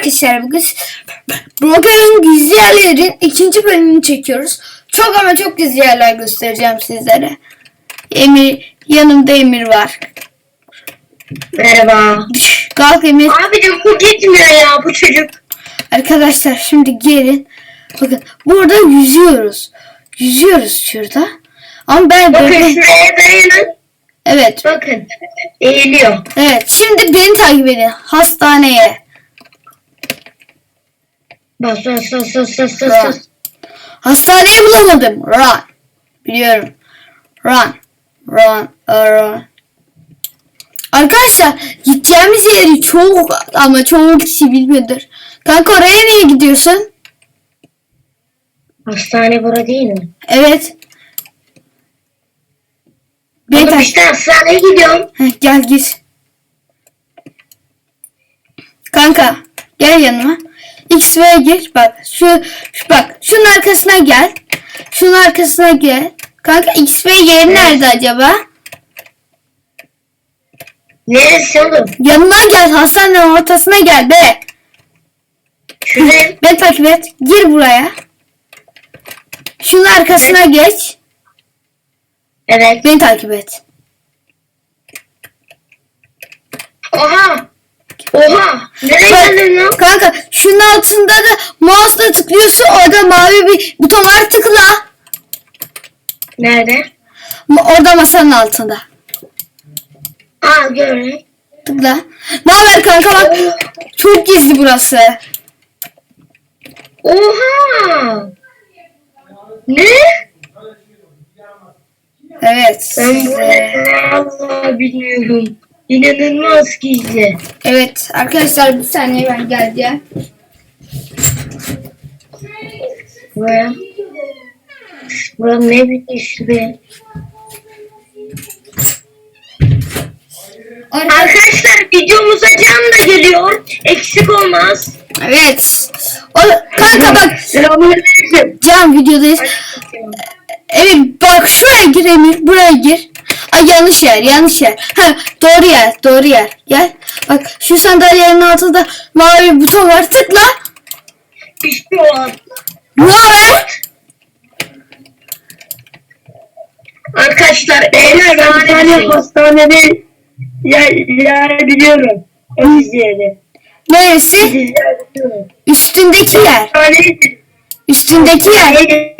arkadaşlar bugün Brokerin gizli yerlerin ikinci bölümünü çekiyoruz. Çok ama çok gizli yerler göstereceğim sizlere. Emir yanımda Emir var. Merhaba. Kalk Emir. Abicim bu gitmiyor ya bu çocuk. Arkadaşlar şimdi gelin. Bakın burada yüzüyoruz. Yüzüyoruz şurada. Ama ben Bakın böyle... şuraya dayanın. Evet. Bakın. Eğiliyor. Evet. Şimdi beni takip edin. Hastaneye. Bas bas bas bas bas bas. bas. Hastaneyi bulamadım. Run. Biliyorum. Run. Run. Run. Arkadaşlar gideceğimiz yeri çok ama çoğu kişi bilmiyordur. Kanka oraya niye gidiyorsun? Hastane bura değil mi? Evet. Oğlum tak- işte hastaneye gidiyorum. Heh, gel git. Kanka gel yanıma. X-Ray'e gir. Bak şu, şu bak şunun arkasına gel. Şunun arkasına gel. Kanka X-Ray yeri nerede acaba? Neresi oğlum? Yanına gel. Hastanenin ortasına gel be. Şuraya. Ben takip et. Gir buraya. Şunun arkasına geç. Evet. Beni takip et. Oha. Oha. Nereye Bak, geldin lan? kanka şunun altında da mouse'la tıklıyorsun. Orada mavi bir buton var tıkla. Nerede? Ma- Orada masanın altında. Aa gördüm. Tıkla. Ne haber kanka bak. Çok gizli burası. Oha. Ne? Evet. Ben size- bunu vallahi bilmiyorum. İnanılmaz gizli. Evet arkadaşlar bir saniye ben geleceğim. Buraya. Bura ne bir be. Arkadaşlar, videomuza can da geliyor. Eksik olmaz. evet. O, kanka bak Selamünaleyküm. can videodayız. Evet bak şuraya gir Emir. Buraya gir. Yanlış yer yanlış yer. Ha doğru yer doğru yer. Gel. Bak şu sandalyenin altında mavi bir buton var. Tıkla. İşte o. Ne haber? Arkadaşlar beyler ben bir tane hastanede yer, yer biliyorum. O izleyelim. Neresi? Üstündeki yer. Üstündeki yer.